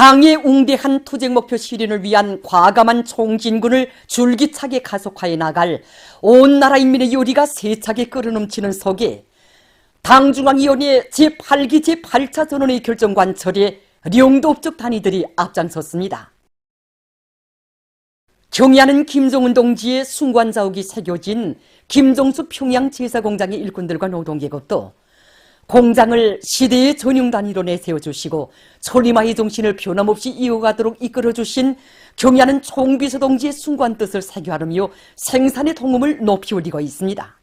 당의 웅대한 투쟁 목표 실현을 위한 과감한 총진군을 줄기차게 가속하여 나갈 온 나라 인민의 요리가 세차게 끓어넘치는 속에 당중앙위원회 제8기 제8차 전원의 결정 관철에 령도업적 단위들이 앞장섰습니다. 경야는 김정은 동지의 순관자욱이 새겨진 김정수 평양 제사공장의 일꾼들과 노동계급도 공장을 시대의 전용 단위로 내세워주시고 천리마의 정신을 변함없이 이어가도록 이끌어주신 경야는 총비서 동지의 순관 뜻을 새겨하르며 생산의 동음을 높이 올리고 있습니다.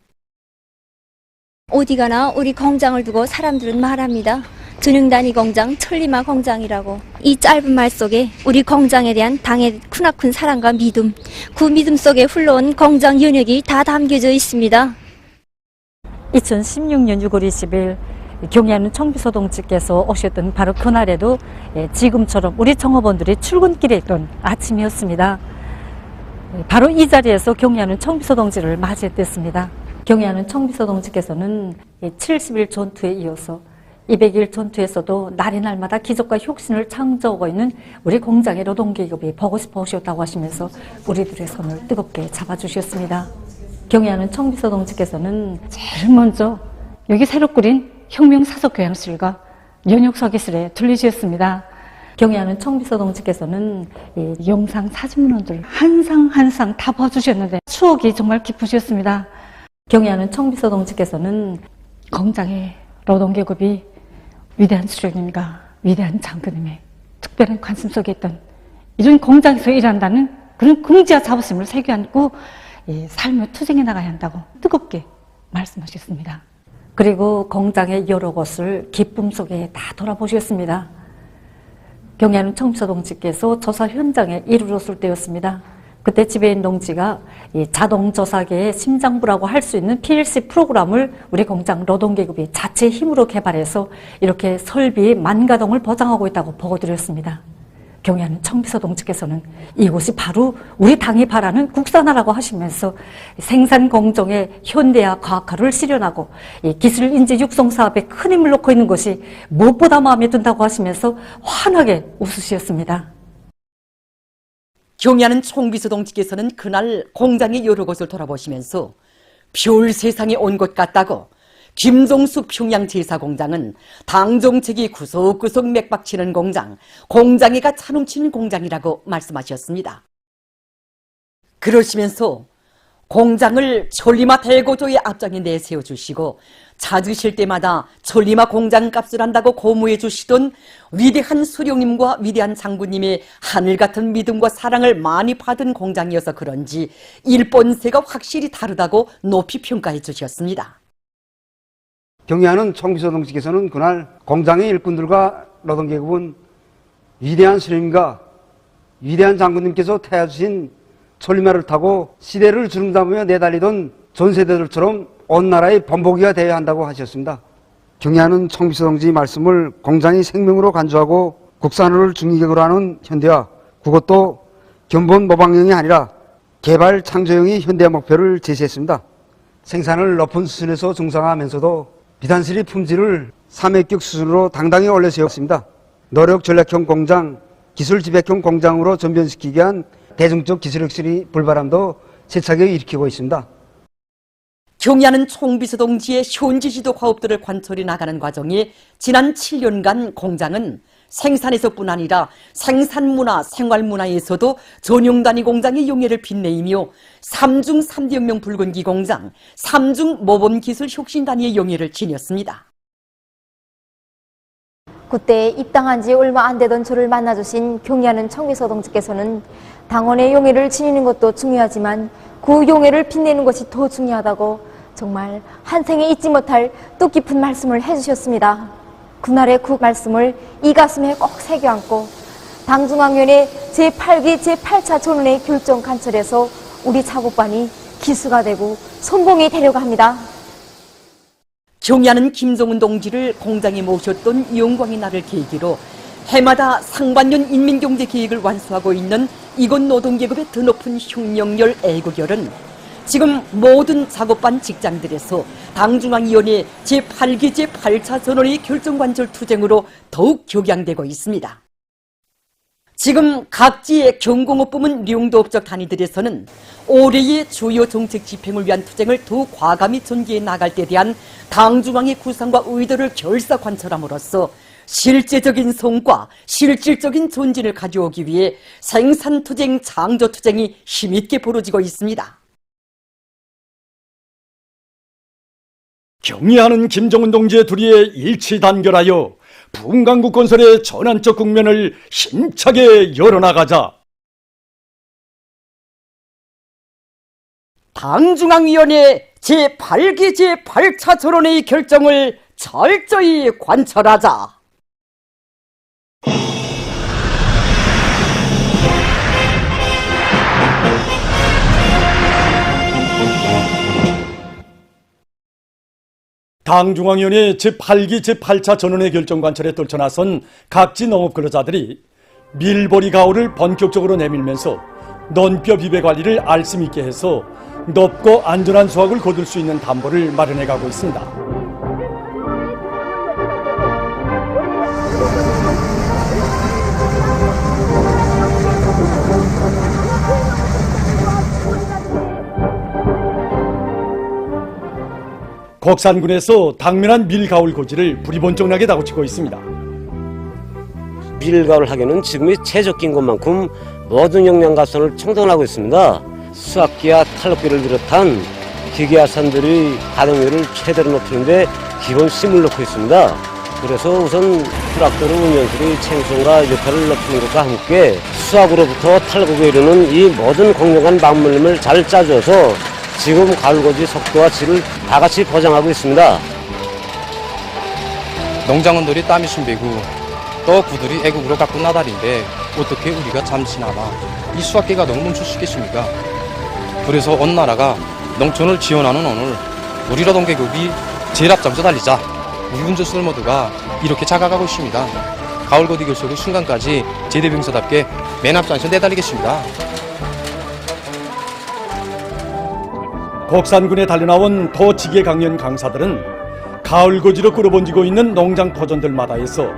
어디 가나 우리 공장을 두고 사람들은 말합니다. 전용 단위 공장, 천리마 공장이라고. 이 짧은 말 속에 우리 공장에 대한 당의 크나큰 사랑과 믿음, 그 믿음 속에 흘러온 공장 연역이 다 담겨져 있습니다. 2016년 6월 20일 경야는 청비서동지께서 오셨던 바로 그날에도 예, 지금처럼 우리 청업원들이 출근길에 있던 아침이었습니다. 예, 바로 이 자리에서 경야는 청비서동지를 맞이했댔습니다. 경야는 청비서동지께서는 70일 전투에 이어서 200일 전투에서도 날이 날마다 기적과 혁신을 창조하고 있는 우리 공장의 노동계급이 보고 싶어 오셨다고 하시면서 우리들의 손을 뜨겁게 잡아주셨습니다. 경애하는 청비서 동지께서는 제일 먼저 여기 새로 꾸린 혁명사석교양실과 연역서기실에 들리셨습니다. 경애하는 청비서 동지께서는 이 영상 사진문헌들 한 상 한 상 다 봐주셨는데 추억이 정말 깊으셨습니다. 경애하는 청비서 동지께서는 공장의 노동계급이 위대한 수령님과 위대한 장군님의 특별한 관심 속에 있던 이런 공장에서 일한다는 그런 긍지와 자부심을 새겨 안고 이 삶을 투쟁해 나가야 한다고 뜨겁게 말씀하셨습니다. 그리고 공장의 여러 곳을 기쁨 속에 다 돌아보셨습니다. 경야는 청비서 동지께서 조사 현장에 이르렀을 때였습니다. 그때 지배인 동지가 이 자동 조사계의 심장부라고 할 수 있는 PLC 프로그램을 우리 공장 노동계급이 자체 힘으로 개발해서 이렇게 설비 만가동을 보장하고 있다고 보고드렸습니다. 경야는 청비서 동지께서는 이곳이 바로 우리 당이 바라는 국산화라고 하시면서 생산 공정의 현대화 과학화를 실현하고 이 기술 인재 육성 사업에 큰 힘을 놓고 있는 것이 무엇보다 마음에 든다고 하시면서 환하게 웃으셨습니다. 경야는 총비서 동지께서는 그날 공장의 여러 곳을 돌아보시면서 별 세상에 온 것 같다고 김종숙 평양 제사공장은 당 정책이 구석구석 맥박치는 공장, 공장이가 차넘치는 공장이라고 말씀하셨습니다. 그러시면서 공장을 천리마 대고조의 앞장에 내세워 주시고 찾으실 때마다 천리마 공장 값을 한다고 고무해 주시던 위대한 수령님과 위대한 장군님의 하늘 같은 믿음과 사랑을 많이 받은 공장이어서 그런지 일본세가 확실히 다르다고 높이 평가해 주셨습니다. 경의하는 총비서 동지께서는 그날 공장의 일꾼들과 노동계급은 위대한 스님과 위대한 장군님께서 태워주신 천리마를 타고 시대를 주름담으며 내달리던 전세대들처럼 온 나라의 본보기가 되어야 한다고 하셨습니다. 경의하는 총비서 동지 말씀을 공장이 생명으로 간주하고 국산화를 중의격으로 하는 현대화, 그것도 견본 모방형이 아니라 개발 창조형의 현대화 목표를 제시했습니다. 생산을 높은 수준에서 중상화하면서도 비단실의 품질을 3회격 수준으로 당당히 올려 세웠습니다. 노력 전략형 공장, 기술 지배형 공장으로 전변시키기 위한 대중적 기술 혁신이 불바람도 세차게 일으키고 있습니다. 경야는 총비서 동지의 현지 지도 과업들을 관철해 나가는 과정에 지난 7년간 공장은 생산에서뿐 아니라 생산문화, 생활문화에서도 전용 단위 공장의 용해를 빛내이며 삼중 3대 혁명 붉은기 공장, 삼중 모범기술 혁신 단위의 용해를 지녔습니다. 그때 입당한 지 얼마 안 되던 저를 만나주신 경의하는 청비서 동지께서는 당원의 용해를 지니는 것도 중요하지만 그 용해를 빛내는 것이 더 중요하다고 정말 한 생에 잊지 못할 뜻깊은 말씀을 해주셨습니다. 그날의 그 말씀을 이 가슴에 꼭 새겨안고 당중앙위원회 제8기 제8차 전원의 결정 관철에서 우리 차고반이 기수가 되고 선봉이 되려고 합니다. 경야는 김정은 동지를 공장에 모셨던 영광의 날을 계기로 해마다 상반년 인민경제 계획을 완수하고 있는 이곳 노동계급의 더 높은 혁명열 애국열은 지금 모든 작업반 직장들에서 당중앙위원회 제8기 제8차 전원의 결정관절 투쟁으로 더욱 격양되고 있습니다. 지금 각지의 경공업 부문 룡도업적 단위들에서는 올해의 주요 정책 집행을 위한 투쟁을 더 과감히 전개해 나갈 때 대한 당중앙의 구상과 의도를 결사 관철함으로써 실제적인 성과, 실질적인 존재를 가져오기 위해 생산투쟁, 창조투쟁이 힘있게 벌어지고 있습니다. 경의하는 김정은 동지의 둘이의 일치 단결하여 분강국 건설의 전환적 국면을 힘차게 열어나가자. 당중앙위원회 제8기 제8차 전원의 결정을 철저히 관철하자. 당중앙위원회 제8기 제8차 전원의 결정 관철에 떨쳐 나선 각지 농업 근로자들이 밀보리 가오를 본격적으로 내밀면서 논뼈 비배 관리를 알씀 있게 해서 높고 안전한 수확을 거둘 수 있는 담보를 마련해 가고 있습니다. 곡산군에서 당면한 밀가울 고지를 부리번쩍나게 다고치고 있습니다. 밀가을 하기는 지금이 최적기인 것만큼 모든 영양 가선을 청동하고 있습니다. 수확기와 탈럭기를 비롯한 기계화산들이 가동률을 최대로 높이는데 기본 힘을 넣고 있습니다. 그래서 우선 트락터로 운영들이 생성과 역할을 높이는 것과 함께 수확으로부터 탈곡에 이르는 이 모든 공정한 막물림을 잘 짜줘서 지금 가을고지 속도와 질을 다 같이 보장하고 있습니다. 농장원들이 땀이 숨비고 또 구들이 애국으로 가꾼 나달인데 어떻게 우리가 잠시나마 이 수학계가 너무 멈출 수 있겠습니까? 그래서 온 나라가 농촌을 지원하는 오늘 우리 노동 계급이 제일 앞장서 달리자 우리 운전수들 모두가 이렇게 자각하고 있습니다. 가을고디 결속의 순간까지 제대병사답게 맨 앞장에서 내달리겠습니다. 곡산군에 달려나온 도지계 강연 강사들은 가을 고지로 끌어번지고 있는 농장 터전들 마다에서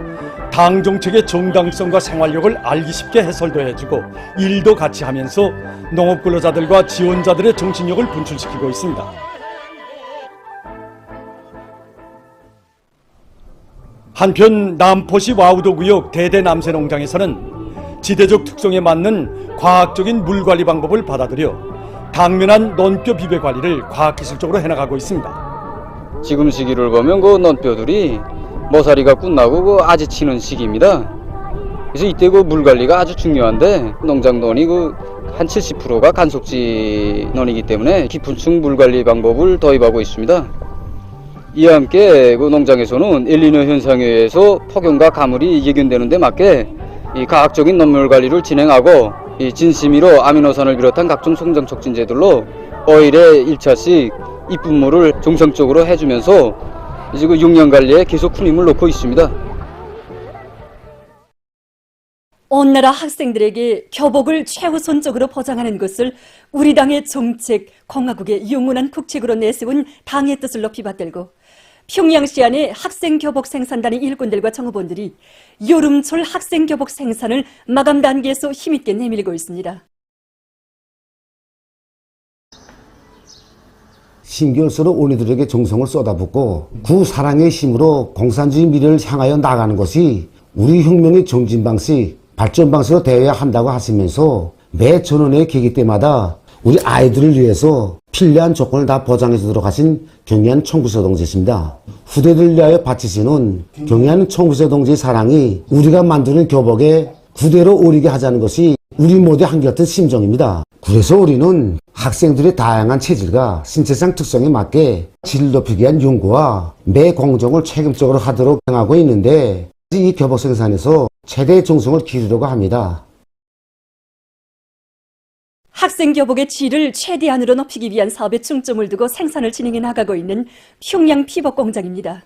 당 정책의 정당성과 생활력을 알기 쉽게 해설도 해주고 일도 같이 하면서 농업 근로자들과 지원자들의 정신력을 분출시키고 있습니다. 한편 남포시 와우도 구역 대대 남세 농장에서는 지대적 특성에 맞는 과학적인 물 관리 방법을 받아들여 당면한 논뼈 비배 관리를 과학기술적으로 해나가고 있습니다. 지금 시기를 보면 그 논뼈들이 모사리가 끝나고 그 아지 치는 시기입니다. 그래서 이때 그 물 관리가 아주 중요한데 농장논이 그 한 70%가 간속지 논이기 때문에 깊은 층 물 관리 방법을 도입하고 있습니다. 이와 함께 그 농장에서는 엘리뇨 현상에 의해서 폭염과 가물이 예견되는 데 맞게 이 과학적인 논물 관리를 진행하고 이 진심으로 아미노산을 비롯한 각종 성장 촉진제들로 어일에 1차씩 이쁜 물을 정상적으로 해주면서 이제 그 용량 관리에 계속 큰 힘을 놓고 있습니다. 온 나라 학생들에게 교복을 최우선적으로 보장하는 것을 우리 당의 정책, 공화국의 영원한 국책으로 내세운 당의 뜻을 높이 받들고 평양시 안에 학생 교복 생산단의 일꾼들과 정업원들이 여름철 학생 교복 생산을 마감 단계에서 힘있게 내밀고 있습니다. 신결서로 온이들에게 정성을 쏟아붓고 구 사랑의 힘으로 공산주의 미래를 향하여 나가는 것이 우리 혁명의 정진 방식, 발전 방식으로 되어야 한다고 하시면서 매 전원의 계기 때마다 우리 아이들을 위해서 필요한 조건을 다 보장해 주도록 하신 경의한 청구서 동지십니다. 후대들을 위하여 바치시는 경의한 청구서 동지의 사랑이 우리가 만드는 교복에 구대로 오리게 하자는 것이 우리 모두의 한결같은 심정입니다. 그래서 우리는 학생들의 다양한 체질과 신체상 특성에 맞게 질 높이기 위한 연구와 매 공정을 책임적으로 하도록 행하고 있는데 이 교복 생산에서 최대의 정성을 기르려고 합니다. 학생 교복의 질을 최대한으로 높이기 위한 사업에 중점을 두고 생산을 진행해 나가고 있는 평양 피복 공장입니다.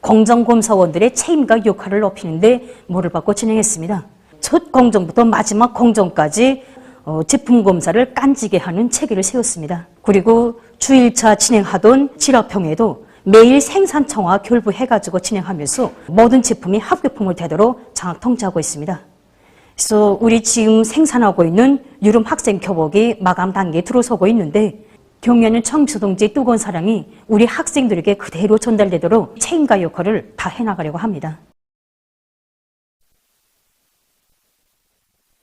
공정검사원들의 책임과 역할을 높이는 데 물을 받고 진행했습니다. 첫 공정부터 마지막 공정까지 어, 제품 검사를 깐지게 하는 체계를 세웠습니다. 그리고 주일차 진행하던 질화평에도 매일 생산청과 결부해가지고 진행하면서 모든 제품이 합격품을 되도록 장악 통제하고 있습니다. 그래서 우리 지금 생산하고 있는 유름 학생 교복이 마감 단계에 들어서고 있는데 경연은 청소동지 뜨거운 사랑이 우리 학생들에게 그대로 전달되도록 책임과 역할을 다 해나가려고 합니다.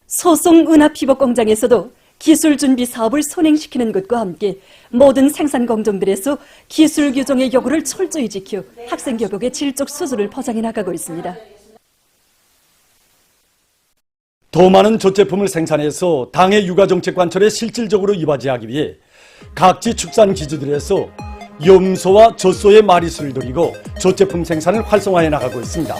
소송 은하 피복 공장에서도 기술 준비 사업을 선행시키는 것과 함께 모든 생산 공정들에서 기술 규정의 요구를 철저히 지켜 학생 교복의 질적 수준을 보장해 나가고 있습니다. 더 많은 조제품을 생산해서 당의 육아 정책 관철에 실질적으로 이바지하기 위해 각지 축산 기지들에서 염소와 젖소의 마리수를 들이고 조제품 생산을 활성화해 나가고 있습니다.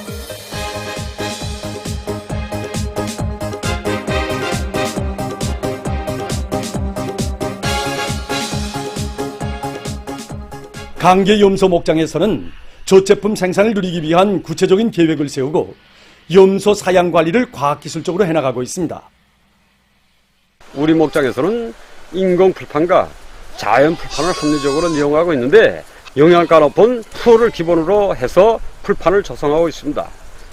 강계 염소 목장에서는 조제품 생산을 누리기 위한 구체적인 계획을 세우고 염소 사양 관리를 과학기술적으로 해나가고 있습니다. 우리 목장에서는 인공 풀판과 자연 풀판을 합리적으로 이용하고 있는데 영양가 높은 풀을 기본으로 해서 풀판을 조성하고 있습니다.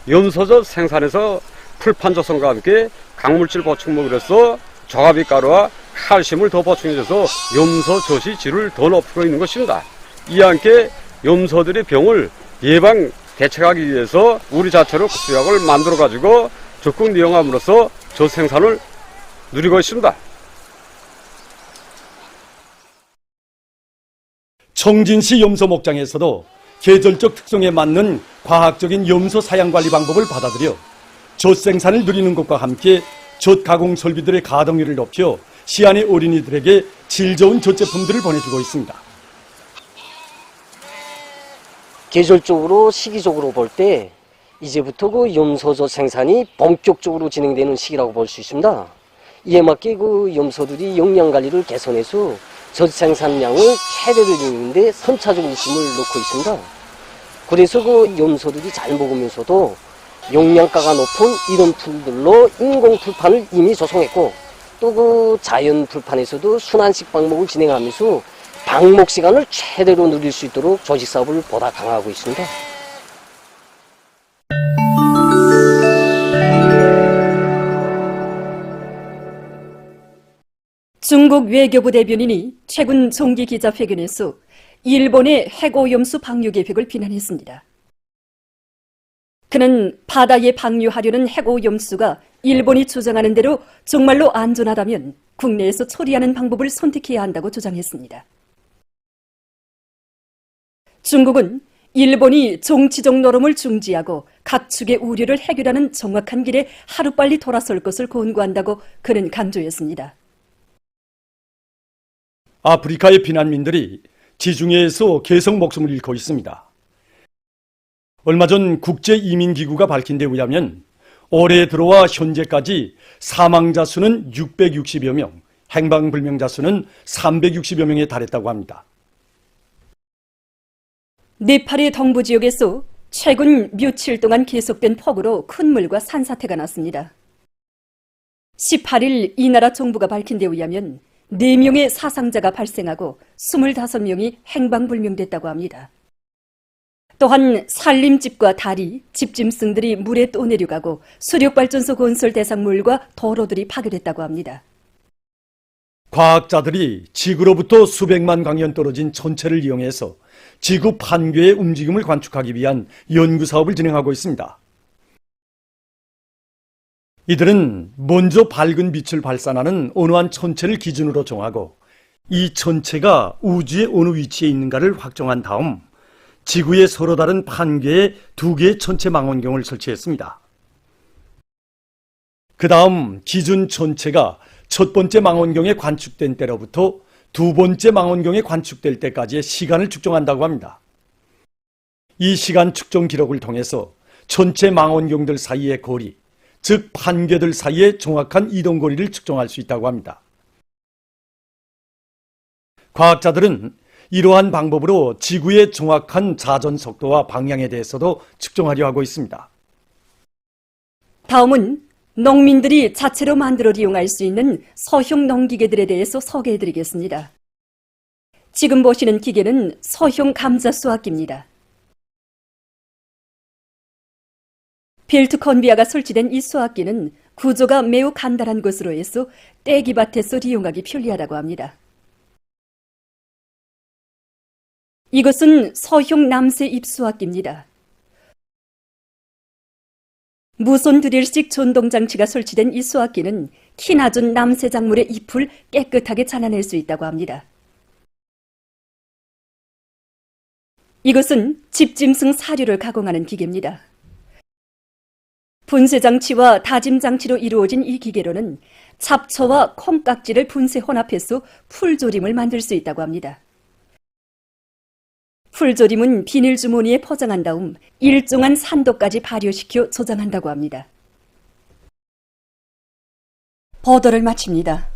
염소젖 생산에서 풀판 조성과 함께 강물질 보충목으로서 조가비 가루와 칼슘을 더 보충해줘서 염소젖이 질을 더 높이고 있는 것입니다. 이와 함께 염소들의 병을 예방 대책하기 위해서 우리 자체로 수약을 만들어 가지고 적극 이용함으로써 젖 생산을 누리고 있습니다. 청진시 염소 목장에서도 계절적 특성에 맞는 과학적인 염소 사양 관리 방법을 받아들여 젖 생산을 누리는 것과 함께 젖 가공 설비들의 가동률을 높여 시안의 어린이들에게 질 좋은 젖 제품들을 보내주고 있습니다. 계절적으로 시기적으로 볼 때 이제부터 그 염소젖 생산이 본격적으로 진행되는 시기라고 볼 수 있습니다. 이에 맞게 그 염소들이 영양 관리를 개선해서 젖 생산량을 최대로 늘리는데 선차적 중심을 놓고 있습니다. 그래서 그 염소들이 잘 먹으면서도 영양가가 높은 이런 풀들로 인공 풀판을 이미 조성했고 또 그 자연 풀판에서도 순환식 방목을 진행하면서 방목 시간을 최대로 누릴 수 있도록 조직 사업을 보다 강화하고 있습니다. 중국 외교부 대변인이 최근 정기 기자회견에서 일본의 해고염수 방류 계획을 비난했습니다. 그는 바다에 방류하려는 해고염수가 일본이 주장하는 대로 정말로 안전하다면 국내에서 처리하는 방법을 선택해야 한다고 주장했습니다. 중국은 일본이 정치적 노름을 중지하고 각 측의 우려를 해결하는 정확한 길에 하루빨리 돌아설 것을 권고한다고 그는 강조했습니다. 아프리카의 피난민들이 지중해에서 계속 목숨을 잃고 있습니다. 얼마 전 국제이민기구가 밝힌 데 의하면 올해 들어와 현재까지 사망자 수는 660여 명, 행방불명자 수는 360여 명에 달했다고 합니다. 네팔의 동부 지역에서 최근 며칠 동안 계속된 폭우로 큰 물과 산사태가 났습니다. 18일 이 나라 정부가 밝힌 데 의하면 4명의 사상자가 발생하고 25명이 행방불명됐다고 합니다. 또한 산림집과 다리, 집짐승들이 물에 떠내려가고 수력발전소 건설 대상물과 도로들이 파괴됐다고 합니다. 과학자들이 지구로부터 수백만 광년 떨어진 천체를 이용해서 지구 판괴의 움직임을 관측하기 위한 연구 사업을 진행하고 있습니다. 이들은 먼저 밝은 빛을 발산하는 어느 한 천체를 기준으로 정하고 이 천체가 우주의 어느 위치에 있는가를 확정한 다음 지구의 서로 다른 판괴에 두 개의 천체 망원경을 설치했습니다. 그 다음 기준 천체가 첫 번째 망원경에 관측된 때로부터 두 번째 망원경에 관측될 때까지의 시간을 측정한다고 합니다. 이 시간 측정 기록을 통해서 전체 망원경들 사이의 거리, 즉 판괴들 사이의 정확한 이동 거리를 측정할 수 있다고 합니다. 과학자들은 이러한 방법으로 지구의 정확한 자전 속도와 방향에 대해서도 측정하려 하고 있습니다. 다음은 농민들이 자체로 만들어 이용할 수 있는 서형 농기계들에 대해서 소개해 드리겠습니다. 지금 보시는 기계는 서형 감자 수확기입니다. 벨트 컨비아가 설치된 이 수확기는 구조가 매우 간단한 것으로 해서 떼기밭에서 이용하기 편리하다고 합니다. 이것은 서형 남새 입수학기입니다. 무손 드릴식 전동 장치가 설치된 이 수확기는 키 낮은 남새 작물의 잎을 깨끗하게 잘라낼 수 있다고 합니다. 이것은 집짐승 사료를 가공하는 기계입니다. 분쇄 장치와 다짐 장치로 이루어진 이 기계로는 잡초와 콩깍지를 분쇄 혼합해서 풀조림을 만들 수 있다고 합니다. 풀조림은 비닐 주머니에 포장한 다음 일정한 산도까지 발효시켜 저장한다고 합니다. 보도를 마칩니다.